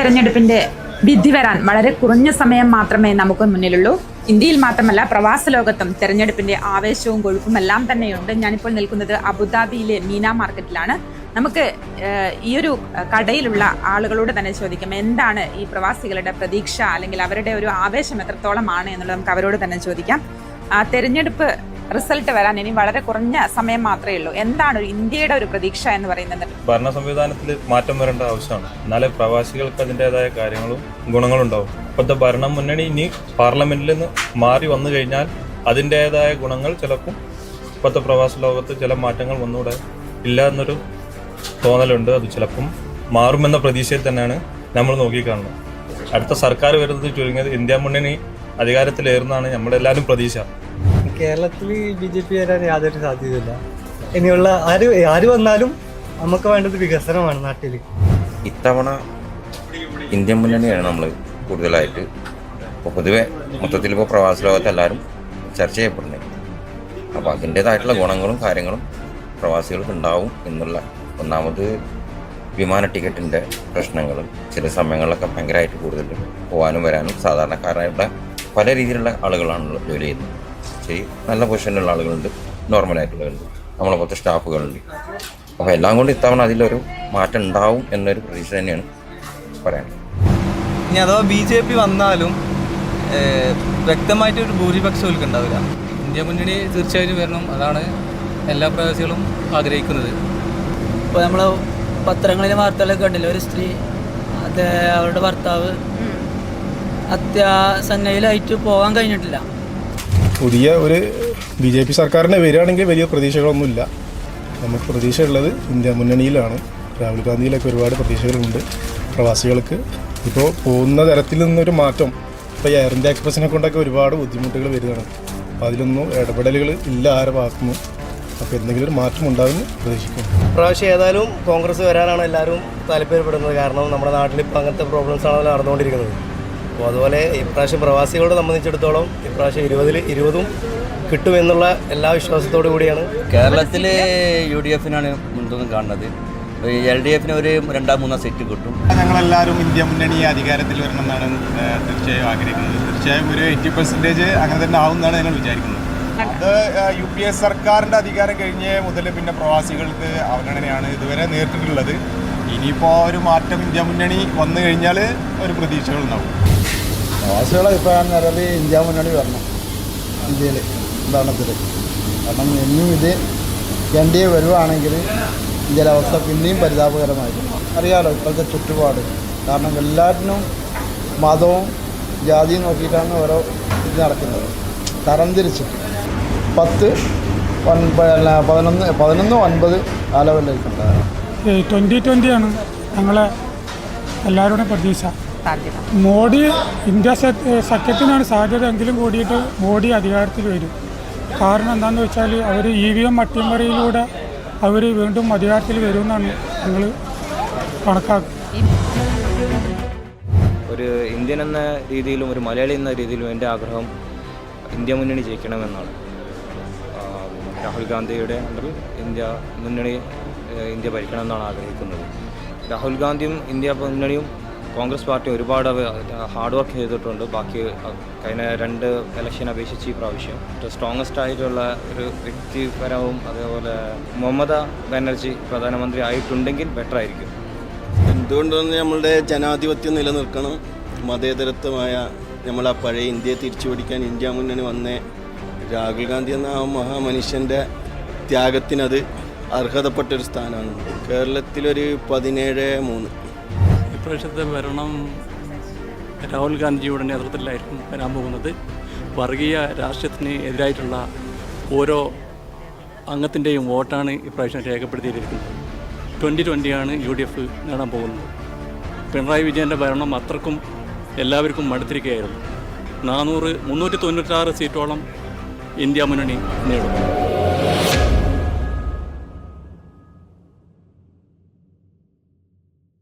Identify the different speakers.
Speaker 1: തെരഞ്ഞെടുപ്പിന്റെ വിധി വരാൻ വളരെ കുറഞ്ഞ സമയം മാത്രമേ നമുക്ക് മുന്നിലുള്ളൂ. ഇന്ത്യയിൽ മാത്രമല്ല പ്രവാസ ലോകത്തും തെരഞ്ഞെടുപ്പിന്റെ ആവേശവും കൊഴുപ്പും എല്ലാം തന്നെയുണ്ട്. ഞാനിപ്പോൾ നിൽക്കുന്നത് അബുദാബിയിലെ മീന മാർക്കറ്റിലാണ്. നമുക്ക് ഈ ഒരു കടയിലുള്ള ആളുകളോട് തന്നെ ചോദിക്കാം എന്താണ് ഈ പ്രവാസികളുടെ പ്രതീക്ഷ അല്ലെങ്കിൽ അവരുടെ ഒരു ആവേശം എത്രത്തോളമാണ് എന്നുള്ളത് നമുക്ക് അവരോട് തന്നെ ചോദിക്കാം. തെരഞ്ഞെടുപ്പ് റിസൾട്ട് വരാൻ ഇനി വളരെ കുറഞ്ഞ സമയം മാത്രമേ ഉള്ളൂ. എന്താണ് ഒരു ഇന്ത്യയുടെ ഒരു പ്രതീക്ഷ എന്ന് പറയുന്നത്?
Speaker 2: ഭരണ സംവിധാനത്തിൽ മാറ്റം വരേണ്ട ആവശ്യമാണ്. എന്നാലേ പ്രവാസികൾക്ക് അതിന്റെതായ കാര്യങ്ങളും ഗുണങ്ങളും ഉണ്ടാവും. ഇപ്പോഴത്തെ ഭരണ മുന്നണി ഇനി പാർലമെന്റിൽ നിന്ന് മാറി വന്നു കഴിഞ്ഞാൽ അതിന്റെതായ ഗുണങ്ങൾ ചിലപ്പോൾ ഇപ്പോഴത്തെ പ്രവാസ ലോകത്ത് ചില മാറ്റങ്ങൾ വന്നുകൂടെ ഇല്ല എന്നൊരു തോന്നലുണ്ട്. അത് ചിലപ്പം മാറുമെന്ന പ്രതീക്ഷയിൽ തന്നെയാണ് നമ്മൾ നോക്കിക്കാണുന്നത്. അടുത്ത സർക്കാർ വരുന്നത് ചുരുങ്ങിയത് ഇന്ത്യ മുന്നണി അധികാരത്തിലേറുന്നതാണ് നമ്മളെല്ലാവരും പ്രതീക്ഷ.
Speaker 3: കേരളത്തിൽ ബി ജെ പി വരാൻ യാതൊരു സാധ്യതയില്ല ഇനിയുള്ള ആര് ആര് വന്നാലും നമുക്ക് വേണ്ടത് വികസനമാണ് നാട്ടിൽ
Speaker 4: ഇത്തവണ ഇന്ത്യൻ മുന്നണിയാണ് നമ്മൾ കൂടുതലായിട്ട്. ഇപ്പോൾ പൊതുവെ മൊത്തത്തിൽ ഇപ്പോൾ പ്രവാസ ലോകത്ത് എല്ലാവരും ചർച്ച ചെയ്യപ്പെടുന്നത് അപ്പോൾ അതിന്റേതായിട്ടുള്ള ഗുണങ്ങളും കാര്യങ്ങളും പ്രവാസികൾക്ക് ഉണ്ടാവും എന്നുള്ള ഒന്നാമത് വിമാന ടിക്കറ്റിന്റെ പ്രശ്നങ്ങളും ചില സമയങ്ങളിലൊക്കെ ഭയങ്കരമായിട്ട് കൂടുതൽ പോകാനും വരാനും സാധാരണക്കാരായിട്ടുള്ള പല രീതിയിലുള്ള ആളുകളാണല്ലോ ജോലി ചെയ്യുന്നത്. ശരി നല്ല പൊസിഷനിലുള്ള ആളുകളുണ്ട്. നോർമലായിട്ടുള്ളവരുണ്ട് നമ്മളെ പോലത്തെ സ്റ്റാഫുകളുണ്ട്. അപ്പോൾ എല്ലാം കൊണ്ട് ഇത്തവണ അതിലൊരു മാറ്റം ഉണ്ടാവും എന്നൊരു പ്രതീക്ഷ തന്നെയാണ് പറയാനുള്ളത്.
Speaker 5: ഇനി അഥവാ ബി ജെ പി വന്നാലും വ്യക്തമായിട്ടൊരു വ്യക്തമായിട്ട് ഒരു ഭൂരിപക്ഷം ഒരുക്കം ഉണ്ടാവില്ല.
Speaker 6: ഇന്ത്യ മുന്നണി തീർച്ചയായും വരണം. അതാണ് എല്ലാ പ്രവാസികളും ആഗ്രഹിക്കുന്നത്.
Speaker 7: ഇപ്പോൾ നമ്മൾ പത്രങ്ങളിലെ വാർത്തകളൊക്കെ കണ്ടില്ലേ? ഒരു സ്ത്രീ അത് അവരുടെ ഭർത്താവ് അത്യാസന്നയിലായിട്ട് പോകാൻ കഴിഞ്ഞിട്ടില്ല.
Speaker 8: പുതിയ ഒരു ബി ജെ പി സർക്കാരിനെ വരികയാണെങ്കിൽ വലിയ പ്രതീക്ഷകളൊന്നുമില്ല. നമുക്ക് പ്രതീക്ഷയുള്ളത് ഇന്ത്യ മുന്നണിയിലാണ്. രാഹുൽ ഗാന്ധിയിലൊക്കെ ഒരുപാട് പ്രതീക്ഷകളുണ്ട് പ്രവാസികൾക്ക്. ഇപ്പോൾ പോകുന്ന തരത്തിൽ നിന്നൊരു മാറ്റം. ഇപ്പോൾ എയർ ഇന്ത്യ എക്സ്പ്രസിനെ കൊണ്ടൊക്കെ ഒരുപാട് ബുദ്ധിമുട്ടുകൾ വരികയാണ്. അപ്പോൾ അതിലൊന്നും ഇടപെടലുകൾ ഇല്ല ആരുടെ ഭാഗത്തുനിന്നും. അപ്പോൾ എന്തെങ്കിലും ഒരു മാറ്റം ഉണ്ടാകുമെന്ന് പ്രതീക്ഷിക്കുന്നു.
Speaker 3: പ്രാവശ്യം ഏതായാലും കോൺഗ്രസ് വരാനാണ് എല്ലാവരും താല്പര്യപ്പെടുന്നത്. കാരണം നമ്മുടെ നാട്ടിൽ ഇപ്പോൾ അങ്ങനത്തെ പ്രോബ്ലംസ് ആണല്ലോ നടന്നുകൊണ്ടിരിക്കുന്നത്. അപ്പോൾ അതുപോലെ ഇപ്രാവശ്യം പ്രവാസികളെ സംബന്ധിച്ചിടത്തോളം ഇപ്രാവശ്യം ഇരുപതിൽ ഇരുപതും കിട്ടുമെന്നുള്ള എല്ലാ വിശ്വാസത്തോടു കൂടിയാണ്.
Speaker 9: കേരളത്തിൽ യു ഡി എഫിനാണ് മുൻതൂക്കം കാണുന്നത്. എൽ ഡി എഫിന് ഒരു രണ്ടാം മൂന്നാം സീറ്റ് കിട്ടും.
Speaker 10: ഞങ്ങളെല്ലാവരും ഇന്ത്യ മുന്നണി അധികാരത്തിൽ വരണമെന്നാണ് തീർച്ചയായും ആഗ്രഹിക്കുന്നത്. തീർച്ചയായും ഒരു എയ്റ്റി പെർസെന്റേജ് അങ്ങനെ തന്നെ ആവുമെന്നാണ് ഞങ്ങൾ വിചാരിക്കുന്നത്. അത് യു പി എ സർക്കാരിന്റെ അധികാരം കഴിഞ്ഞ് മുതൽ പിന്നെ പ്രവാസികൾക്ക് അവഗണനയാണ് ഇതുവരെ നേരിട്ടിട്ടുള്ളത്. ഇനിയിപ്പോൾ ഒരു മാറ്റം ഇന്ത്യ മുന്നണി വന്നു കഴിഞ്ഞാൽ ഒരു പ്രതീക്ഷകളുണ്ടാവും.
Speaker 8: പ്രവാസികളെ അഭിപ്രായം നിലവിൽ ഇന്ത്യ മുന്നണി വരണം. ഇന്ത്യയിൽ ഭരണത്തിൽ കാരണം ഇനിയും ഇത് എൻ ഡി എ വരുവാണെങ്കിൽ ഇന്ത്യയിലെ അവസ്ഥ പിന്നെയും പരിതാപകരമായിരുന്നു അറിയാലോ ഇപ്പോഴത്തെ ചുറ്റുപാട്. കാരണം എല്ലാറ്റിനും മതവും ജാതിയും നോക്കിയിട്ടാണ് ഓരോ ഇത് നടക്കുന്നത്. തരംതിരിച്ച്. പത്ത് അല്ല, പതിനൊന്ന് പതിനൊന്ന് ഒൻപത് ആ
Speaker 11: ട്വന്റി ട്വന്റിയാണ് ഞങ്ങളെ എല്ലാവരുടെയും പ്രതീക്ഷ.
Speaker 1: സാധ്യത?
Speaker 11: മോഡി ഇന്ത്യ സഖ്യ- സഖ്യത്തിനാണ് സാധ്യത എങ്കിലും കൂടിയിട്ട് മോഡി അധികാരത്തിൽ വരും. കാരണം എന്താണെന്ന് വെച്ചാൽ അവർ ഇ വി എം അട്ടിമറിയിലൂടെ അവർ വീണ്ടും അധികാരത്തിൽ വരുമെന്നാണ് ഞങ്ങൾ കണക്കാക്കുന്നത്.
Speaker 6: ഒരു ഇന്ത്യൻ എന്ന രീതിയിലും ഒരു മലയാളി എന്ന രീതിയിലും എന്റെ ആഗ്രഹം ഇന്ത്യ മുന്നണി ജയിക്കണമെന്നാണ്. രാഹുൽ ഗാന്ധിയുടെ അണ്ടറിൽ ഇന്ത്യ മുന്നണി ഇന്ത്യ ഭരിക്കണമെന്നാണ് ആഗ്രഹിക്കുന്നത്. രാഹുൽ ഗാന്ധിയും ഇന്ത്യ മുന്നണിയും കോൺഗ്രസ് പാർട്ടി ഒരുപാട് ഹാർഡ് വർക്ക് ചെയ്തിട്ടുണ്ട്. ബാക്കി കഴിഞ്ഞ രണ്ട് ഇലക്ഷൻ അപേക്ഷിച്ച് ഈ പ്രാവശ്യം. സ്ട്രോങ്ങസ്റ്റ് ആയിട്ടുള്ള ഒരു വ്യക്തിപരവും അതേപോലെ മമത ബാനർജി പ്രധാനമന്ത്രി ആയിട്ടുണ്ടെങ്കിൽ ബെറ്റർ ആയിരിക്കും.
Speaker 10: എന്തുകൊണ്ടാണ് നമ്മളുടെ ജനാധിപത്യം നിലനിൽക്കണം. മതേതരത്വമായ നമ്മളെ പഴയ ഇന്ത്യയെ തിരിച്ചു പിടിക്കാൻ ഇന്ത്യ മുന്നണി വന്നേ. രാഹുൽ ഗാന്ധി എന്ന ആ മഹാമനുഷ്യന്റെ ത്യാഗത്തിനത് അർഹതപ്പെട്ടൊരു സ്ഥാനമാണ്. കേരളത്തിലൊരു പതിനേഴ് മൂന്ന്.
Speaker 11: ഇപ്രാവശ്യത്തെ ഭരണം രാഹുൽ ഗാന്ധിജിയുടെ നേതൃത്വത്തിലായിരിക്കും വരാൻ പോകുന്നത്. വർഗീയ രാഷ്ട്രീയത്തിന് എതിരായിട്ടുള്ള ഓരോ അംഗത്തിന്റെയും വോട്ടാണ് ഇപ്രാവശ്യം രേഖപ്പെടുത്തിയിരിക്കുന്നത്. ട്വന്റി ട്വന്റിയാണ് യു ഡി എഫ് നേടാൻ പോകുന്നത്. പിണറായി വിജയന്റെ ഭരണം അത്രക്കും എല്ലാവർക്കും മടുത്തിരിക്കുകയായിരുന്നു. നാനൂറ് മുന്നൂറ്റി തൊണ്ണൂറ്റാറ് സീറ്റോളം ഇന്ത്യ മുന്നണി നേടും.